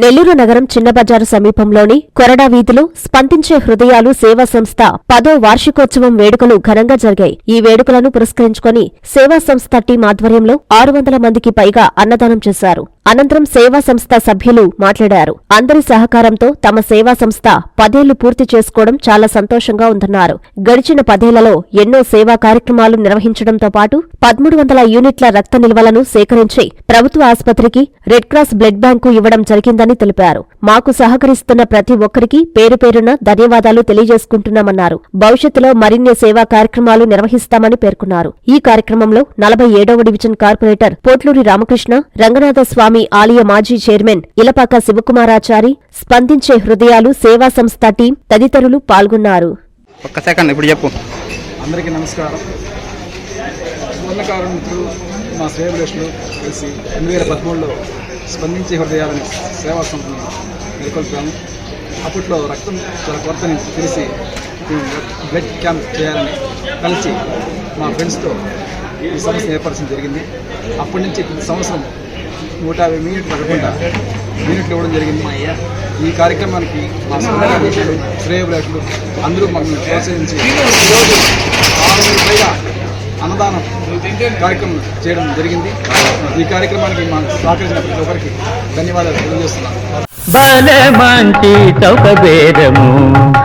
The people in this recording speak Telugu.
నెల్లూరు నగరం చిన్న బజారు సమీపంలోని కొరడా వీధిలో స్పందించే హృదయాలు సేవా సంస్థ పదో వార్షికోత్సవం వేడుకలు ఘనంగా జరిగాయి. ఈ వేడుకలను పురస్కరించుకొని సేవా సంస్థ టీం ఆధ్వర్యంలో ఆరు వందల మందికి పైగా అన్నదానం చేశారు. అనంతరం సేవా సంస్థ సభ్యులు మాట్లాడారు. అందరి సహకారంతో తమ సేవా సంస్థ పదేళ్ళు పూర్తి చేసుకోవడం చాలా సంతోషంగా ఉందన్నారు. గడిచిన పదేళ్ళలో ఎన్నో సేవా కార్యక్రమాలు నిర్వహించడంతో పాటు పదమూడు వందల యూనిట్ల రక్త నిల్వలను సేకరించి ప్రభుత్వ ఆసుపత్రికి రెడ్ క్రాస్ బ్లడ్ బ్యాంకు ఇవ్వడం జరిగిందని తెలిపారు. మాకు సహకరిస్తున్న ప్రతి ఒక్కరికి పేరు పేరున ధన్యవాదాలు తెలియజేసుకుంటున్నామన్నారు. భవిష్యత్తులో మరిన్ని సేవా కార్యక్రమాలు నిర్వహిస్తామని పేర్కొన్నారు. ఈ కార్యక్రమంలో నలభై ఏడవ డివిజన్ కార్పొరేటర్ పోట్లూరి రామకృష్ణ రంగనాథ స్వామి ఆలయ మాజీ చైర్మన్ ఇలపాక శివకుమారాచారి స్పందించే హృదయాలు సేవా సంస్థ టీం తదితరులు పాల్గొన్నారు. ఒక్క సెకండ్ ఇప్పుడు చెప్పు. అందరికీ నమస్కారం. స్వర్ణకారు మిత్రులు మా శ్రేయభిలాషులు కలిసి రెండు వేల పదమూడులో స్పందించే హృదయాలని సేవా సంస్థను నెలకొల్పాము. అప్పట్లో రక్తం చాలా కొరతని తెలిసి మేము బ్లడ్ క్యాంప్ చేయాలని కలిసి మా ఫ్రెండ్స్తో ఈ సంస్థను ఏర్పరచడం జరిగింది. అప్పటి నుంచి ప్రతి సంవత్సరం నూట యాభై మినిట్లు పడకుండా మినిట్లు ఇవ్వడం జరిగింది. ఈ కార్యక్రమానికి మా సంఘాలు శ్రేయభిలాషులు అందరూ మమ్మల్ని ప్రోత్సహించి ఈరోజు ఆరు వందల పైగా అన్నదానం కార్యక్రమం చేయడం జరిగింది. ఈ కార్యక్రమానికి మా సహకరించిన ప్రతి ఒక్కరికి ధన్యవాదాలు తెలియజేస్తున్నాను. భలే చౌక